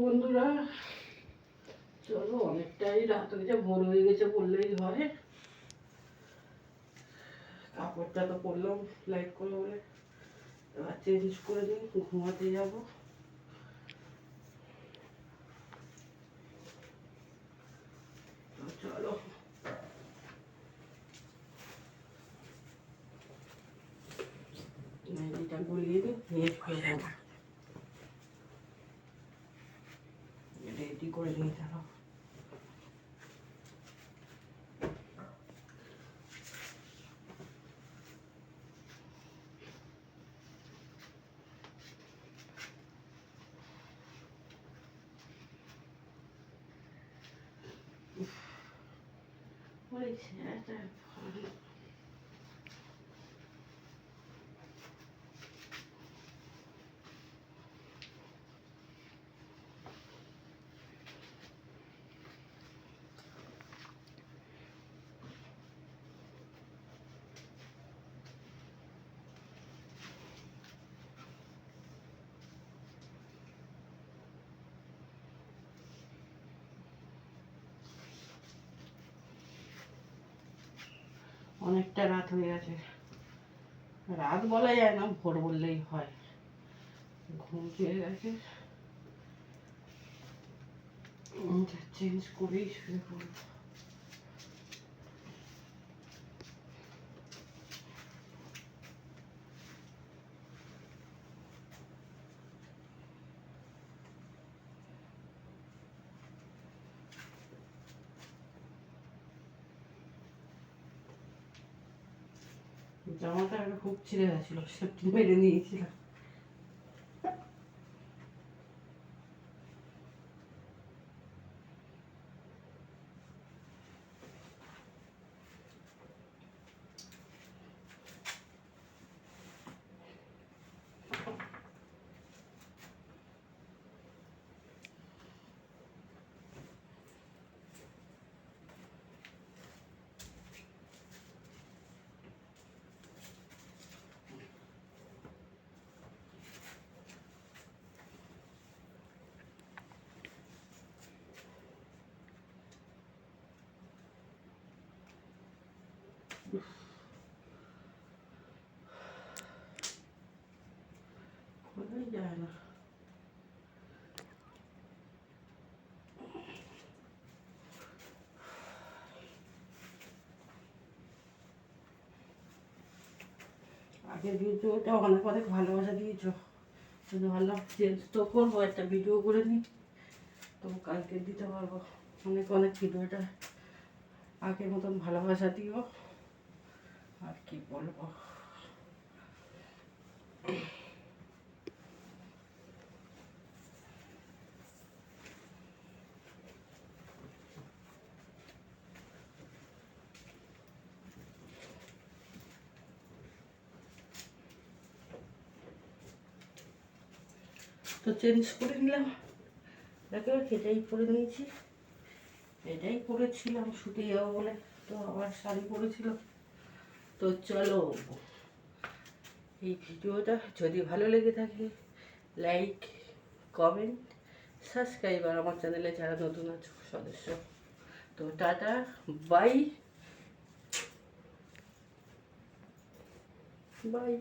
বন্ধুরা। চলো, অনেকটাই রাত হয়ে গেছে ভোর হয়ে গেছে বললেই হয়। কাপড়টা তো পরলাম লাইট করল বলে। এবার চেঞ্জ করে দিই ঘুমাতে যাব। চলো। মেহেদিটা গলিয়ে দিই নিয়ে শুয়ে যাব রেডি করে নিয়ে যাব ওই ছেলেটা ভালো অনেকটা রাত হয়ে গেছে। রাত বলা যায় না, ভোর বললেই হয়। ঘুম পেয়ে গেছে। চেঞ্জ করেই শুয়ে পড়ব জামাটা একটা খুব ছিঁড়ে গেছিল সেটি মেরে নিয়েছিলাম। খোলাই যায় না আগের ভিডিওটা অনেক অনেক ভালোবাসা দিয়েছ। শুধু ভাবলাম চেঞ্জ তো করব, একটা ভিডিও করে নিই তো কালকে দিতে পারব। অনেক অনেক ভিডিওটা আগের মতন ভালোবাসা দিও। আর কি বলব? তো চেঞ্জ করে নিলাম। দেখো, এটাই পরে নিয়েছি। এটাই পরেছিলাম, শুতে যাব বলে। তো আবার শাড়ি পরেছিল। তো চলো। এই ভিডিওটা যদি ভালো লেগে থাকে লাইক কমেন্ট সাবস্ক্রাইব আর আমার চ্যানেলে যারা নতুন আছো, সদস্য, তো টাটা বাই বাই